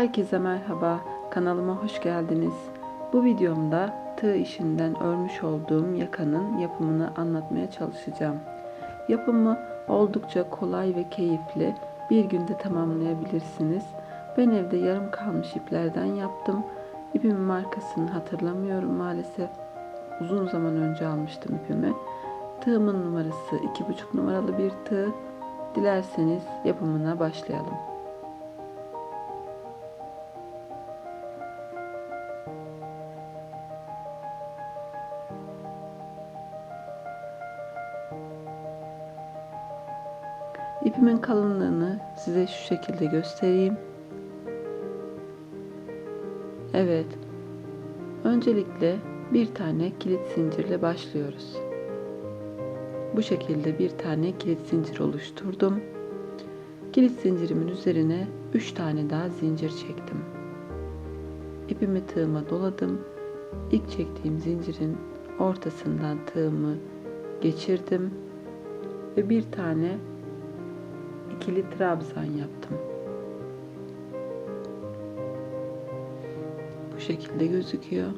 Herkese merhaba, kanalıma hoş geldiniz. Bu videomda tığ işinden örmüş olduğum yakanın yapımını anlatmaya çalışacağım. Yapımı oldukça kolay ve keyifli, bir günde tamamlayabilirsiniz. Ben evde yarım kalmış iplerden yaptım. İpimin markasını hatırlamıyorum maalesef. Uzun zaman önce almıştım ipimi. Tığımın numarası 2,5 numaralı bir tığ. Dilerseniz yapımına başlayalım. İpimin kalınlığını size şu şekilde göstereyim. Evet. Öncelikle bir tane kilit zincirle başlıyoruz. Bu şekilde bir tane kilit zincir oluşturdum. Kilit zincirimin üzerine 3 tane daha zincir çektim. İpimi tığıma doladım. İlk çektiğim zincirin ortasından tığımı geçirdim ve bir tane ikili trabzan yaptım. Bu şekilde gözüküyor.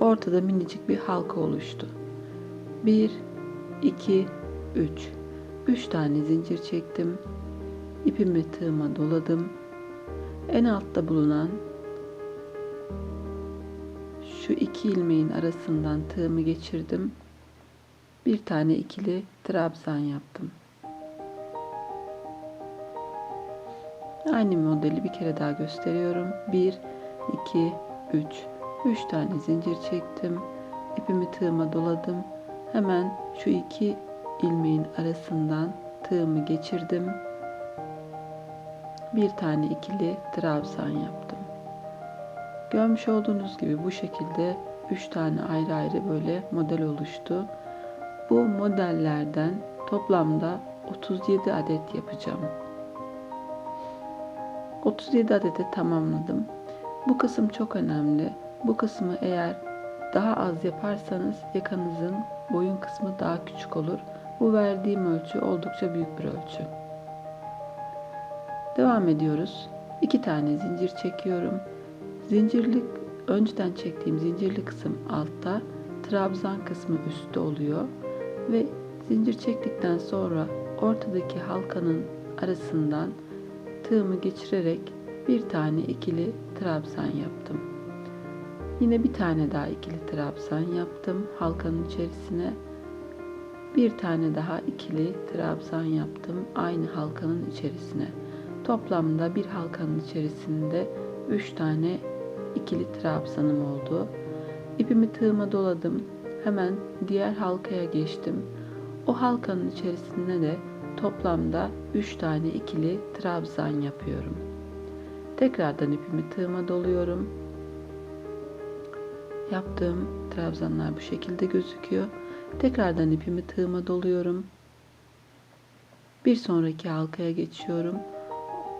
Ortada minicik bir halka oluştu. 1 2 3 3 tane zincir çektim. İpimi tığıma doladım. En altta bulunan şu iki ilmeğin arasından tığımı geçirdim. Bir tane ikili trabzan yaptım. Aynı modeli bir kere daha gösteriyorum. 1, 2, 3. 3 tane zincir çektim. İpimi tığıma doladım. Hemen şu iki ilmeğin arasından tığımı geçirdim. Bir tane ikili trabzan yaptım. Görmüş olduğunuz gibi bu şekilde 3 tane ayrı ayrı böyle model oluştu. Bu modellerden toplamda 37 adet yapacağım. 37 adete tamamladım. Bu kısım çok önemli. Bu kısmı eğer daha az yaparsanız yakanızın boyun kısmı daha küçük olur. Bu verdiğim ölçü oldukça büyük bir ölçü. Devam ediyoruz. 2 tane zincir çekiyorum. Zincirlik önceden çektiğim zincirli kısım altta, trabzan kısmı üstte oluyor ve zincir çektikten sonra ortadaki halkanın arasından tığımı geçirerek bir tane ikili trabzan yaptım. Yine bir tane daha ikili trabzan yaptım halkanın içerisine. Bir tane daha ikili trabzan yaptım aynı halkanın içerisine. Toplamda bir halkanın içerisinde 3 tane ikili trabzanım oldu. İpimi tığıma doladım. Hemen diğer halkaya geçtim. O halkanın içerisinde de toplamda 3 tane ikili trabzan yapıyorum. Tekrardan ipimi tığıma doluyorum. Yaptığım trabzanlar bu şekilde gözüküyor. Tekrardan ipimi tığıma doluyorum. Bir sonraki halkaya geçiyorum.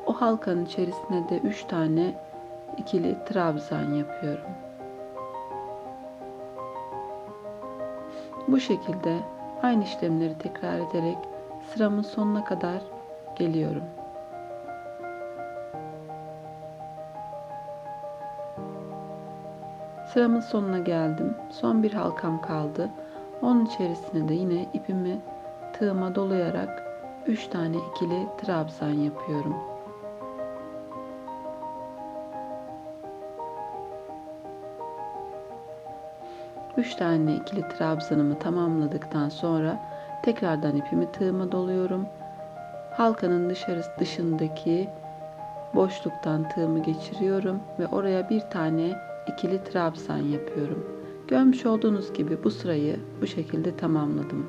O halkanın içerisine de 3 tane ikili trabzan yapıyorum. Bu şekilde aynı işlemleri tekrar ederek sıramın sonuna kadar geliyorum. Sıramın sonuna geldim. Son bir halkam kaldı. Onun içerisine de yine ipimi tığıma dolayarak 3 tane ikili trabzan yapıyorum. Üç tane ikili trabzanımı tamamladıktan sonra tekrardan ipimi tığıma doluyorum. Halkanın dışarısı dışındaki boşluktan tığımı geçiriyorum ve oraya bir tane ikili trabzan yapıyorum. Görmüş olduğunuz gibi bu sırayı bu şekilde tamamladım.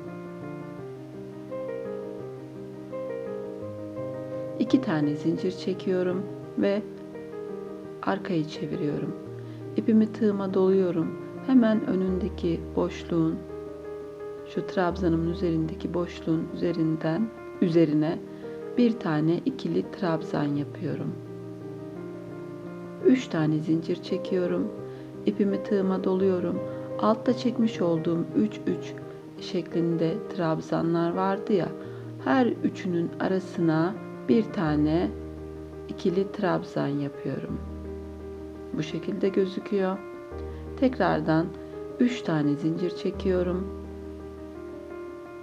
İki tane zincir çekiyorum ve arkayı çeviriyorum. İpimi tığıma doluyorum. Hemen önündeki boşluğun şu trabzanımın üzerindeki boşluğun üzerinden üzerine bir tane ikili trabzan yapıyorum. 3 tane zincir çekiyorum. İpimi tığıma doluyorum. Altta çekmiş olduğum 3 3 şeklinde trabzanlar vardı ya. Her üçünün arasına bir tane ikili trabzan yapıyorum. bu şekilde gözüküyor. Tekrardan 3 tane zincir çekiyorum.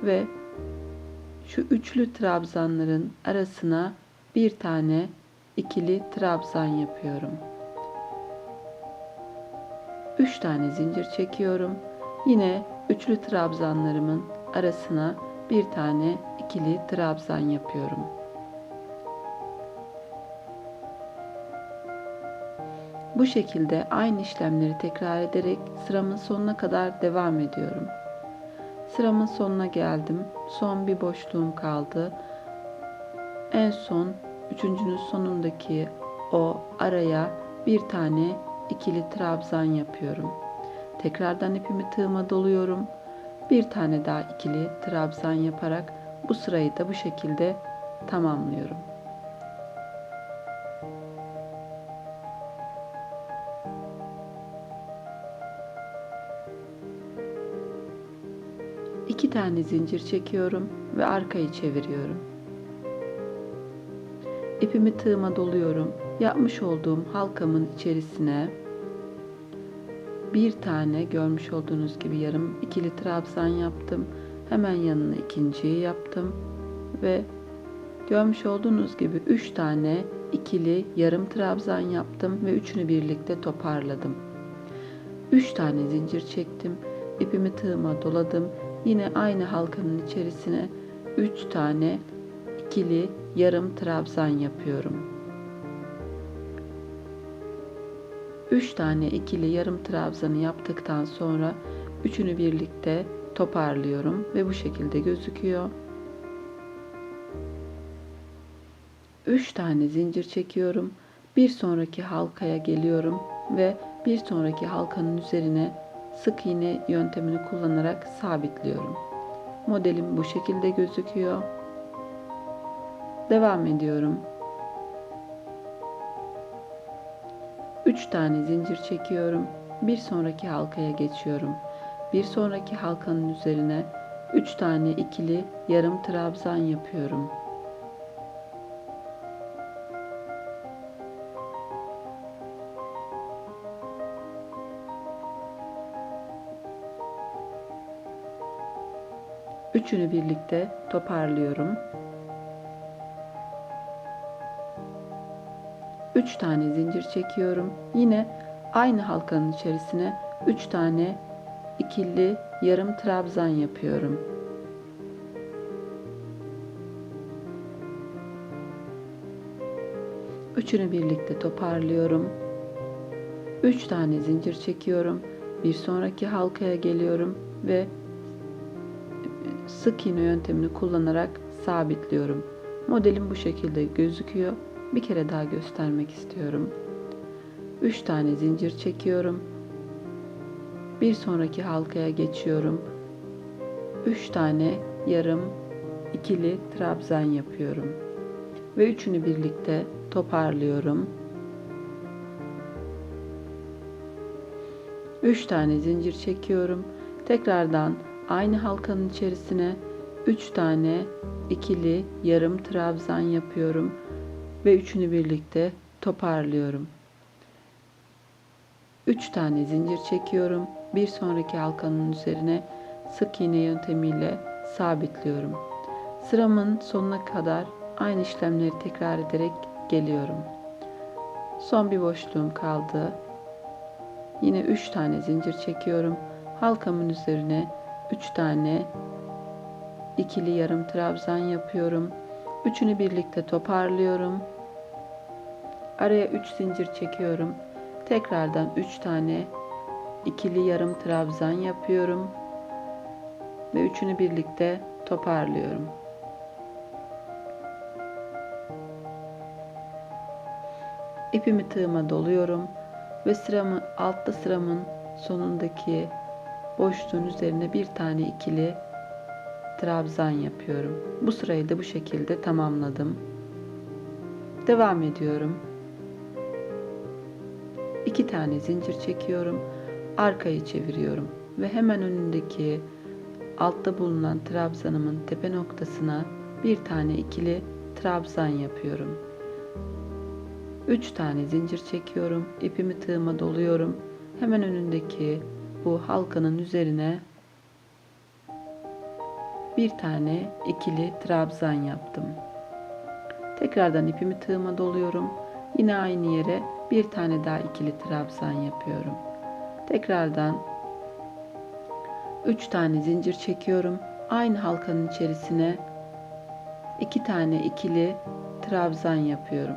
Ve şu üçlü trabzanların arasına bir tane ikili trabzan yapıyorum. 3 tane zincir çekiyorum. Yine üçlü trabzanlarımın arasına bir tane ikili trabzan yapıyorum. Bu şekilde aynı işlemleri tekrar ederek sıramın sonuna kadar devam ediyorum. Sıramın sonuna geldim. Son bir boşluğum kaldı. En son üçüncünün sonundaki o araya bir tane ikili trabzan yapıyorum. Tekrardan ipimi tığıma doluyorum. Bir tane daha ikili trabzan yaparak bu sırayı da bu şekilde tamamlıyorum. Tane zincir çekiyorum ve arkayı çeviriyorum. İpimi tığıma doluyorum. Yapmış olduğum halkamın içerisine bir tane görmüş olduğunuz gibi yarım ikili trabzan yaptım. Hemen yanına ikinciyi yaptım ve görmüş olduğunuz gibi üç tane ikili yarım trabzan yaptım ve üçünü birlikte toparladım. Üç tane zincir çektim. ipimi tığıma doladım. Yine aynı halkanın içerisine üç tane ikili yarım trabzan yapıyorum. 3 tane ikili yarım trabzanı yaptıktan sonra üçünü birlikte toparlıyorum ve bu şekilde gözüküyor. 3 tane zincir çekiyorum. Bir sonraki halkaya geliyorum ve bir sonraki halkanın üzerine sık iğne yöntemini kullanarak sabitliyorum. Modelim bu şekilde gözüküyor. Devam ediyorum. 3 tane zincir çekiyorum. Bir sonraki halkaya geçiyorum. Bir sonraki halkanın üzerine 3 tane ikili yarım trabzan yapıyorum. Üçünü birlikte toparlıyorum. 3 tane zincir çekiyorum. Yine aynı halkanın içerisine 3 tane ikili yarım trabzan yapıyorum. Üçünü birlikte toparlıyorum. 3 tane zincir çekiyorum. Bir sonraki halkaya geliyorum ve sık iğne yöntemini kullanarak sabitliyorum. Modelim bu şekilde gözüküyor. Bir kere daha göstermek istiyorum. 3 tane zincir çekiyorum. Bir sonraki halkaya geçiyorum. 3 tane yarım ikili trabzan yapıyorum. Ve üçünü birlikte toparlıyorum. 3 tane zincir çekiyorum. Tekrardan aynı halkanın içerisine 3 tane ikili yarım trabzan yapıyorum ve üçünü birlikte toparlıyorum. 3 tane zincir çekiyorum. Bir sonraki halkanın üzerine sık iğne yöntemiyle sabitliyorum. Sıramın sonuna kadar aynı işlemleri tekrar ederek geliyorum. Son bir boşluğum kaldı. Yine 3 tane zincir çekiyorum. Halkamın üzerine 3 tane ikili yarım trabzan yapıyorum. Üçünü birlikte toparlıyorum. Araya 3 zincir çekiyorum. Tekrardan 3 tane ikili yarım trabzan yapıyorum. Ve üçünü birlikte toparlıyorum. İpimi tığıma doluyorum ve sıramı altta sıramın sonundaki boşluğun üzerine bir tane ikili trabzan yapıyorum. Bu sırayı da bu şekilde tamamladım. Devam ediyorum. İki tane zincir çekiyorum. Arkayı çeviriyorum ve hemen önündeki altta bulunan trabzanımın tepe noktasına bir tane ikili trabzan yapıyorum. 3 tane zincir çekiyorum. İpimi tığıma doluyorum. Hemen önündeki bu halkanın üzerine bir tane ikili trabzan yaptım. Tekrardan ipimi tığıma doluyorum. Yine aynı yere bir tane daha ikili trabzan yapıyorum. Tekrardan 3 tane zincir çekiyorum. Aynı halkanın içerisine 2 tane ikili trabzan yapıyorum.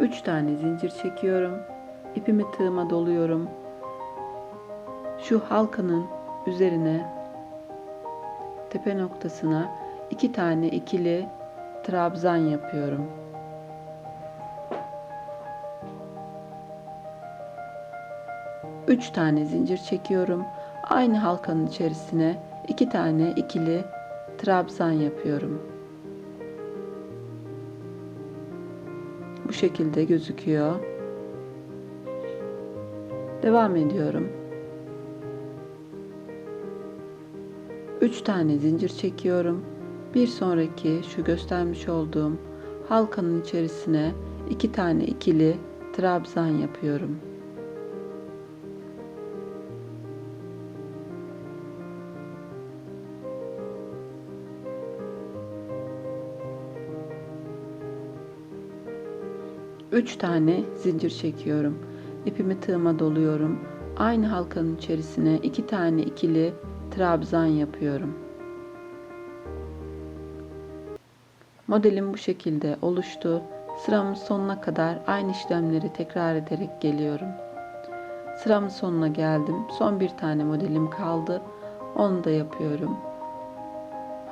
Üç tane zincir çekiyorum. İpimi tığıma doluyorum. Şu halkanın üzerine tepe noktasına iki tane ikili trabzan yapıyorum. Üç tane zincir çekiyorum. Aynı halkanın içerisine iki tane ikili trabzan yapıyorum. Şekilde gözüküyor. Devam ediyorum. 3 tane zincir çekiyorum. Bir sonraki şu göstermiş olduğum halkanın içerisine 2 tane ikili trabzan yapıyorum. Üç tane zincir çekiyorum. İpimi tığıma doluyorum. Aynı halkanın içerisine iki tane ikili trabzan yapıyorum. Modelim bu şekilde oluştu. Sıramın sonuna kadar aynı işlemleri tekrar ederek geliyorum. Sıramın sonuna geldim. Son bir tane modelim kaldı. Onu da yapıyorum.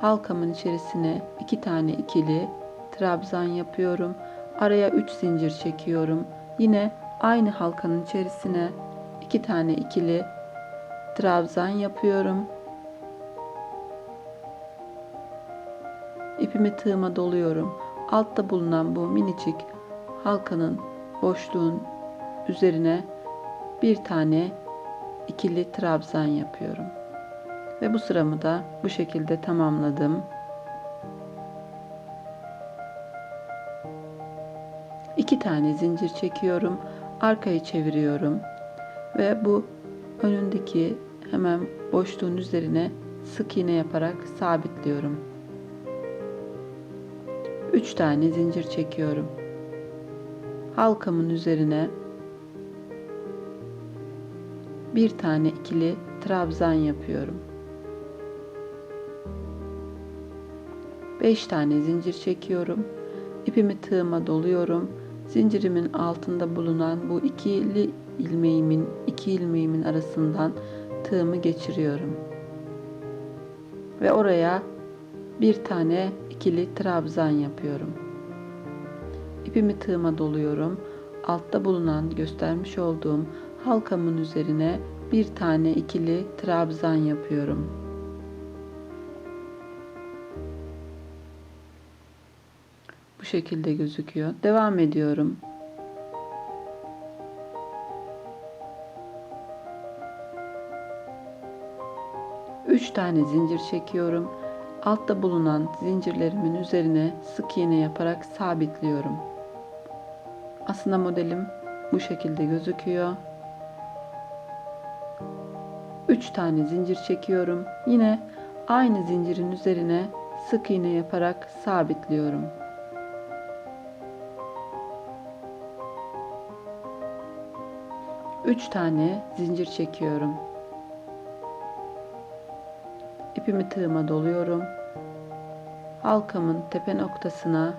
Halkamın içerisine iki tane ikili trabzan yapıyorum. Araya 3 zincir çekiyorum. Yine aynı halkanın içerisine iki tane ikili trabzan yapıyorum. İpimi tığıma doluyorum. Altta bulunan bu minicik halkanın boşluğun üzerine bir tane ikili trabzan yapıyorum. Ve bu sıramı da bu şekilde tamamladım. İki tane zincir çekiyorum. Arkayı çeviriyorum. Ve bu önündeki hemen boşluğun üzerine sık iğne yaparak sabitliyorum. 3 tane zincir çekiyorum. Halkamın üzerine bir tane ikili trabzan yapıyorum. 5 tane zincir çekiyorum. İpimi tığıma doluyorum. Zincirimin altında bulunan bu ikili ilmeğimin iki ilmeğimin arasından tığımı geçiriyorum. Ve oraya bir tane ikili trabzan yapıyorum. İpimi tığıma doluyorum. Altta bulunan göstermiş olduğum halkamın üzerine bir tane ikili trabzan yapıyorum. Şekilde gözüküyor. Devam ediyorum. 3 tane zincir çekiyorum. Altta bulunan zincirlerimin üzerine sık iğne yaparak sabitliyorum. Aslında modelim bu şekilde gözüküyor. 3 tane zincir çekiyorum. Yine aynı zincirin üzerine sık iğne yaparak sabitliyorum. Üç tane zincir çekiyorum. İpimi tığıma doluyorum. Halkamın tepe noktasına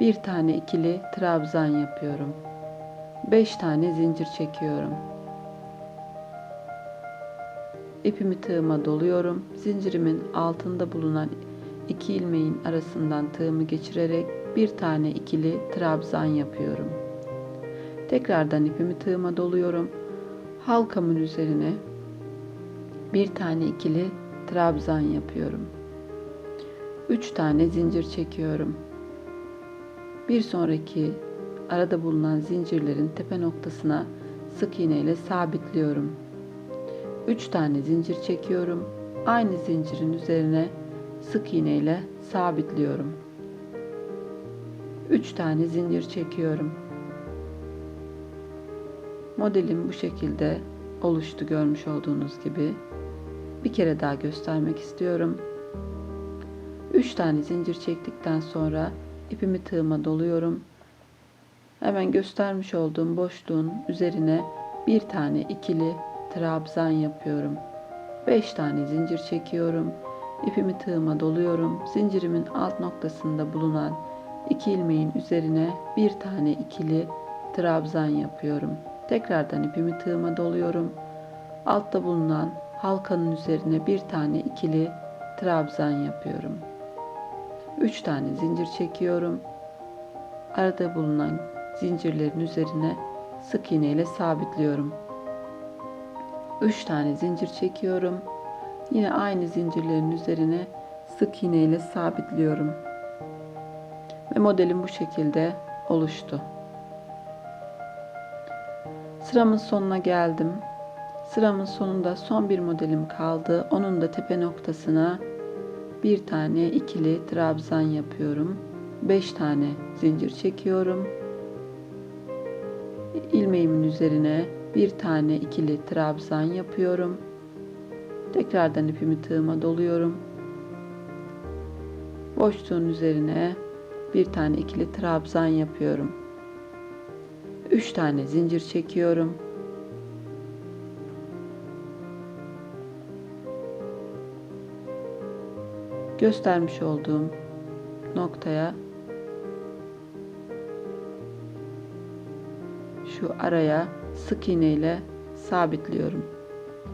bir tane ikili trabzan yapıyorum. Beş tane zincir çekiyorum. İpimi tığıma doluyorum. Zincirimin altında bulunan iki ilmeğin arasından tığımı geçirerek bir tane ikili trabzan yapıyorum. Tekrardan ipimi tığıma doluyorum. Halkamın üzerine bir tane ikili trabzan yapıyorum. 3 tane zincir çekiyorum. Bir sonraki arada bulunan zincirlerin tepe noktasına sık iğne ile sabitliyorum. 3 tane zincir çekiyorum. Aynı zincirin üzerine sık iğne ile sabitliyorum. 3 tane zincir çekiyorum. Modelim bu şekilde oluştu görmüş olduğunuz gibi. Bir kere daha göstermek istiyorum. 3 tane zincir çektikten sonra ipimi tığıma doluyorum. Hemen göstermiş olduğum boşluğun üzerine bir tane ikili trabzan yapıyorum. 5 tane zincir çekiyorum. İpimi tığıma doluyorum. Zincirimin alt noktasında bulunan iki ilmeğin üzerine bir tane ikili trabzan yapıyorum. Tekrardan ipimi tığıma doluyorum. Altta bulunan halkanın üzerine bir tane ikili trabzan yapıyorum. 3 tane zincir çekiyorum. Arada bulunan zincirlerin üzerine sık iğne ile sabitliyorum. 3 tane zincir çekiyorum. Yine aynı zincirlerin üzerine sık iğne ile sabitliyorum. Ve modelim bu şekilde oluştu. Sıramın sonuna geldim. Sıramın sonunda son bir modelim kaldı. Onun da tepe noktasına bir tane ikili trabzan yapıyorum. 5 tane zincir çekiyorum. ilmeğimin üzerine bir tane ikili trabzan yapıyorum. Tekrardan ipimi tığıma doluyorum. Boşluğun üzerine bir tane ikili trabzan yapıyorum. 3 tane zincir çekiyorum. Göstermiş olduğum noktaya şu araya sık iğne ile sabitliyorum.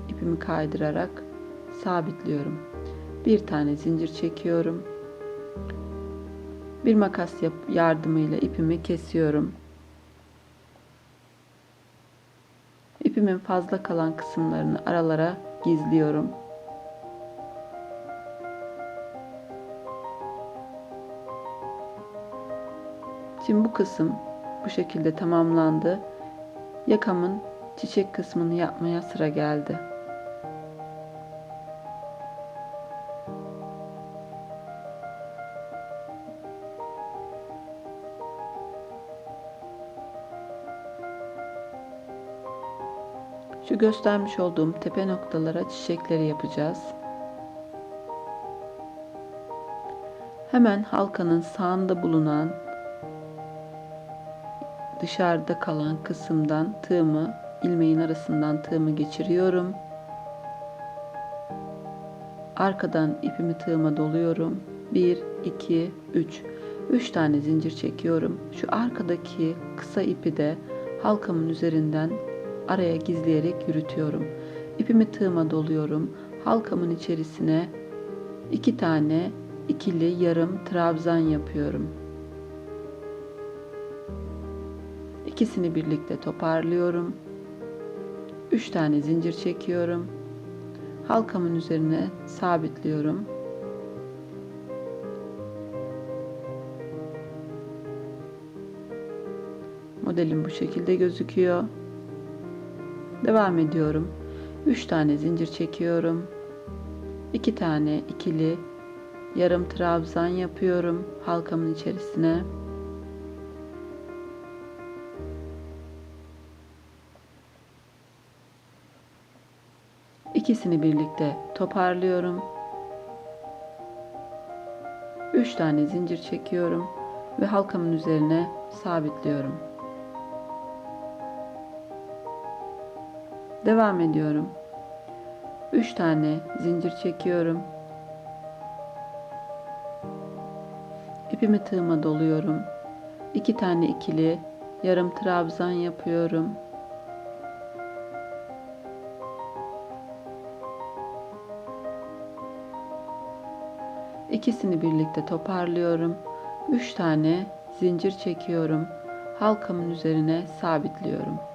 İpimi kaydırarak sabitliyorum. Bir tane zincir çekiyorum. Bir makas yardımıyla ipimi kesiyorum. İpimin fazla kalan kısımlarını aralara gizliyorum. Şimdi bu kısım bu şekilde tamamlandı. Yakamın çiçek kısmını yapmaya sıra geldi. Şu göstermiş olduğum tepe noktalara çiçekleri yapacağız. Hemen halkanın sağında bulunan dışarıda kalan kısımdan tığımı ilmeğin arasından tığımı geçiriyorum. Arkadan ipimi tığıma doluyorum. 1 2 3 3 tane zincir çekiyorum. Şu arkadaki kısa ipi de halkamın üzerinden araya gizleyerek yürütüyorum. İpimi tığıma doluyorum. Halkamın içerisine iki tane ikili yarım trabzan yapıyorum. İkisini birlikte toparlıyorum. 3 tane zincir çekiyorum. Halkamın üzerine sabitliyorum. Modelim bu şekilde gözüküyor. Devam ediyorum. 3 tane zincir çekiyorum. 2 tane ikili yarım trabzan yapıyorum halkamın içerisine. İkisini birlikte toparlıyorum. 3 tane zincir çekiyorum ve halkamın üzerine sabitliyorum. Devam ediyorum. 3 tane zincir çekiyorum. İpimi tığıma doluyorum. 2 tane ikili yarım trabzan yapıyorum. İkisini birlikte toparlıyorum. 3 tane zincir çekiyorum. Halkamın üzerine sabitliyorum.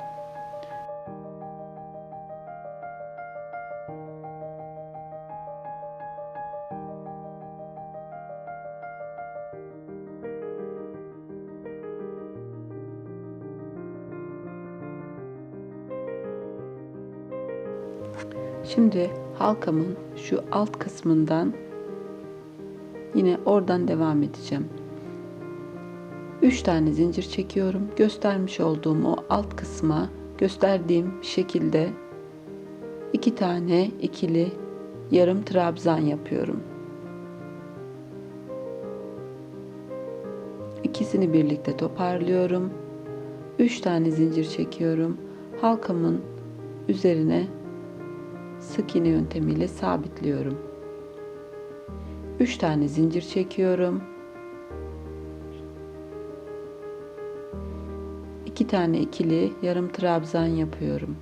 Şimdi halkamın şu alt kısmından Yine oradan devam edeceğim. 3 tane zincir çekiyorum. Göstermiş olduğum o alt kısma gösterdiğim şekilde 2 tane ikili yarım trabzan yapıyorum. İkisini birlikte toparlıyorum. 3 tane zincir çekiyorum. Halkamın üzerine sık iğne yöntemiyle sabitliyorum. 3 tane zincir çekiyorum. 2 tane ikili yarım trabzan yapıyorum.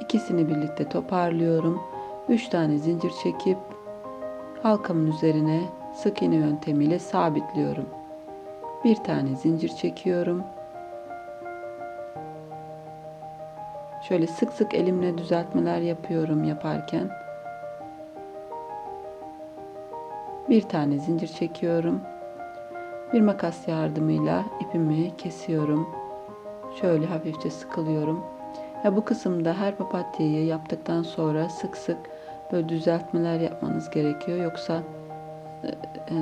İkisini birlikte toparlıyorum. 3 tane zincir çekip halkamın üzerine sık iğne yöntemiyle sabitliyorum. Bir tane zincir çekiyorum. Şöyle sık sık elimle düzeltmeler yapıyorum yaparken. Bir tane zincir çekiyorum. Bir makas yardımıyla ipimi kesiyorum. Şöyle hafifçe sıkılıyorum. Ya bu kısımda her papatyayı yaptıktan sonra sık sık böyle düzeltmeler yapmanız gerekiyor. Yoksa e, e,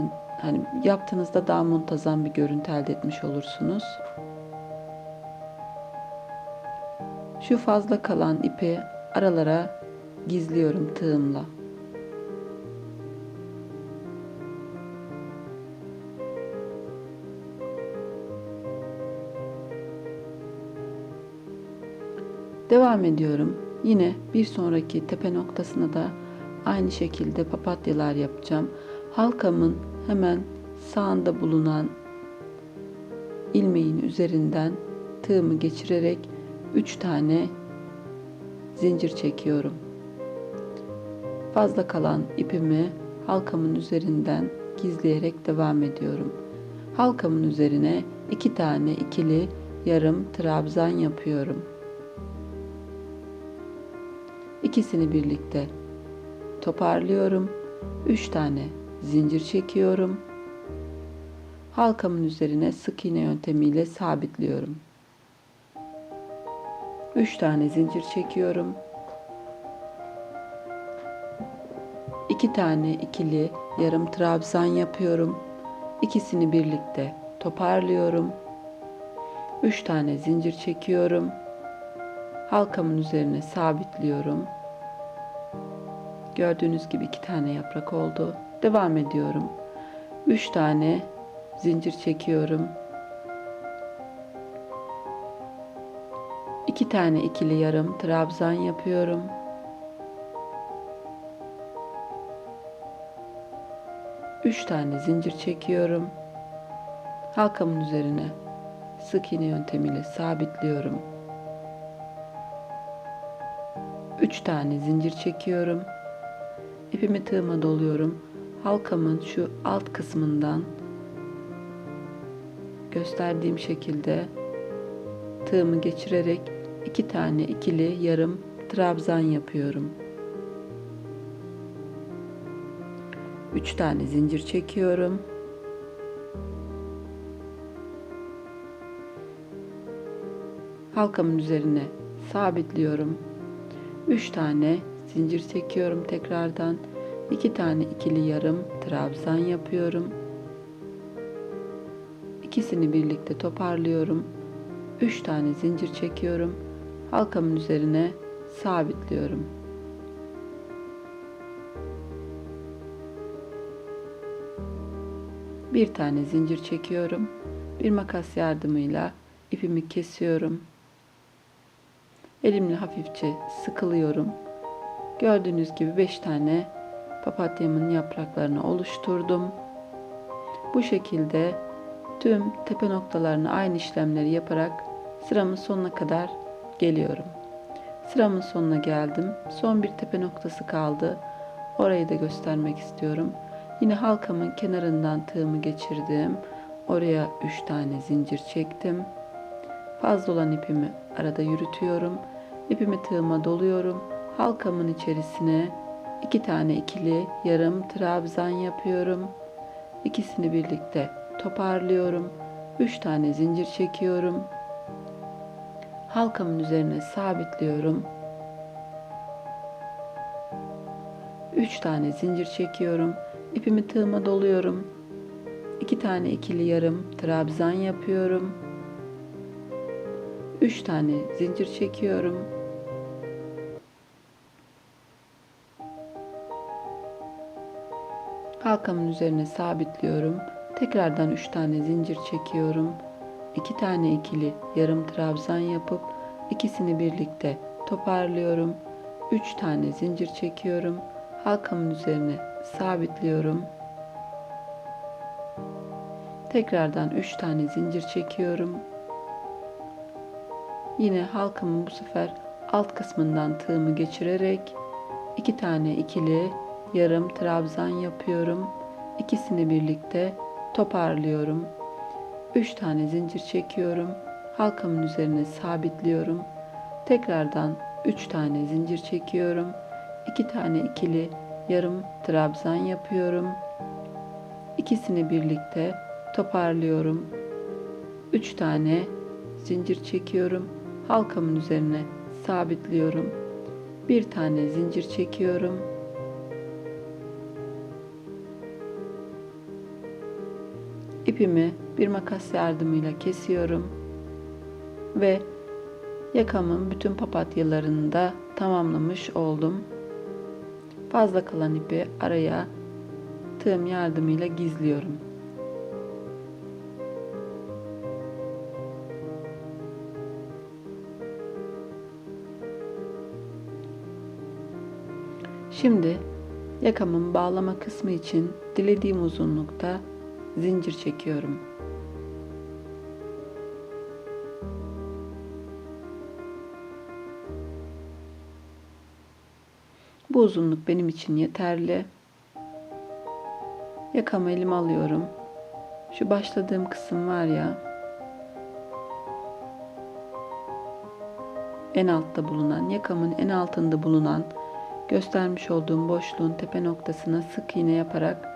hani yaptığınızda daha muntazam bir görüntü elde etmiş olursunuz. Şu fazla kalan ipi aralara gizliyorum tığımla. Devam ediyorum. Yine bir sonraki tepe noktasına da aynı şekilde papatyalar yapacağım. Halkamın hemen sağında bulunan ilmeğin üzerinden tığımı geçirerek 3 tane zincir çekiyorum. Fazla kalan ipimi halkamın üzerinden gizleyerek devam ediyorum. Halkamın üzerine 2 tane ikili yarım trabzan yapıyorum. İkisini birlikte toparlıyorum. 3 tane zincir çekiyorum. Halkamın üzerine sık iğne yöntemiyle sabitliyorum. 3 tane zincir çekiyorum. 2 tane ikili yarım trabzan yapıyorum. İkisini birlikte toparlıyorum. 3 tane zincir çekiyorum. Halkamın üzerine sabitliyorum. Gördüğünüz gibi iki tane yaprak oldu. Devam ediyorum. 3 tane zincir çekiyorum. 2 tane ikili yarım trabzan yapıyorum. Üç tane zincir çekiyorum. Halkamın üzerine sık iğne yöntemiyle sabitliyorum. 3 tane zincir çekiyorum. İpimi tığıma doluyorum. Halkamın şu alt kısmından gösterdiğim şekilde tığımı geçirerek iki tane ikili yarım trabzan yapıyorum. 3 tane zincir çekiyorum. Halkamın üzerine sabitliyorum. 3 tane zincir çekiyorum tekrardan. 2 tane ikili yarım trabzan yapıyorum. İkisini birlikte toparlıyorum. 3 tane zincir çekiyorum. Halkamın üzerine sabitliyorum. Bir tane zincir çekiyorum. Bir makas yardımıyla ipimi kesiyorum. Elimle hafifçe sıkılıyorum. Gördüğünüz gibi 5 tane papatyamın yapraklarını oluşturdum. Bu şekilde tüm tepe noktalarını aynı işlemleri yaparak sıramın sonuna kadar geliyorum. Sıramın sonuna geldim. Son bir tepe noktası kaldı. Orayı da göstermek istiyorum. Yine halkamın kenarından tığımı geçirdim. Oraya 3 tane zincir çektim. Fazla olan ipimi arada yürütüyorum. İpimi tığıma doluyorum. Halkamın içerisine iki tane ikili yarım trabzan yapıyorum. İkisini birlikte toparlıyorum. Üç tane zincir çekiyorum. halkamın üzerine sabitliyorum. 3 tane zincir çekiyorum. İpimi tığıma doluyorum. 2 tane ikili yarım trabzan yapıyorum. 3 tane zincir çekiyorum. Halkamın üzerine sabitliyorum. Tekrardan 3 tane zincir çekiyorum. 2 tane ikili yarım trabzan yapıp ikisini birlikte toparlıyorum. 3 tane zincir çekiyorum. Halkamın üzerine sabitliyorum. Tekrardan 3 tane zincir çekiyorum. Yine halkamın bu sefer alt kısmından tığımı geçirerek 2 tane ikili yarım trabzan yapıyorum. İkisini birlikte toparlıyorum. 3 tane zincir çekiyorum. Halkamın üzerine sabitliyorum. Tekrardan 3 tane zincir çekiyorum. 2 tane ikili yarım trabzan yapıyorum. İkisini birlikte toparlıyorum. 3 tane zincir çekiyorum. Halkamın üzerine sabitliyorum. Bir tane zincir çekiyorum. İpimi bir makas yardımıyla kesiyorum ve yakamın bütün papatyalarını da tamamlamış oldum. Fazla kalan ipi araya tığım yardımıyla gizliyorum. Şimdi yakamın bağlama kısmı için dilediğim uzunlukta zincir çekiyorum. Bu uzunluk benim için yeterli. Yakamı elime alıyorum. Şu başladığım kısım var ya. En altta bulunan, yakamın en altında bulunan göstermiş olduğum boşluğun tepe noktasına sık iğne yaparak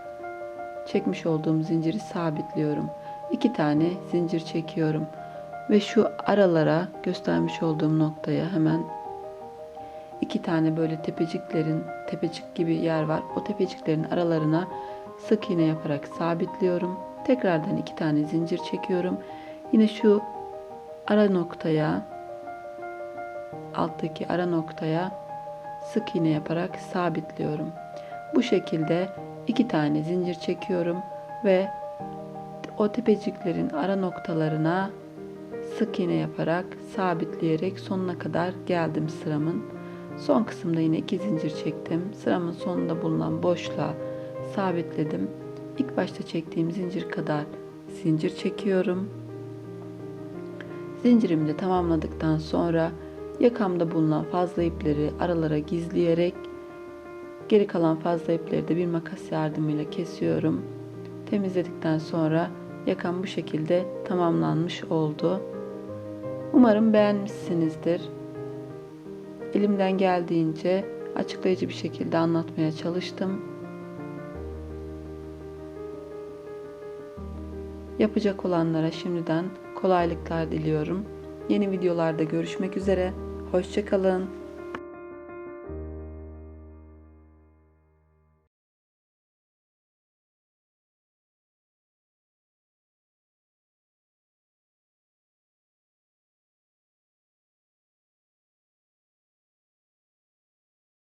çekmiş olduğum zinciri sabitliyorum. İki tane zincir çekiyorum ve şu aralara göstermiş olduğum noktaya hemen iki tane böyle tepeciklerin tepecik gibi yer var. O tepeciklerin aralarına sık iğne yaparak sabitliyorum. Tekrardan iki tane zincir çekiyorum. Yine şu ara noktaya alttaki ara noktaya sık iğne yaparak sabitliyorum. Bu şekilde iki tane zincir çekiyorum ve o tepeciklerin ara noktalarına sık iğne yaparak sabitleyerek sonuna kadar geldim sıramın. Son kısımda yine iki zincir çektim. Sıramın sonunda bulunan boşluğa sabitledim. İlk başta çektiğim zincir kadar zincir çekiyorum. Zincirimi de tamamladıktan sonra yakamda bulunan fazla ipleri aralara gizleyerek Geri kalan fazla ipleri de bir makas yardımıyla kesiyorum. Temizledikten sonra yakam bu şekilde tamamlanmış oldu. Umarım beğenmişsinizdir. Elimden geldiğince açıklayıcı bir şekilde anlatmaya çalıştım. Yapacak olanlara şimdiden kolaylıklar diliyorum. Yeni videolarda görüşmek üzere. Hoşçakalın.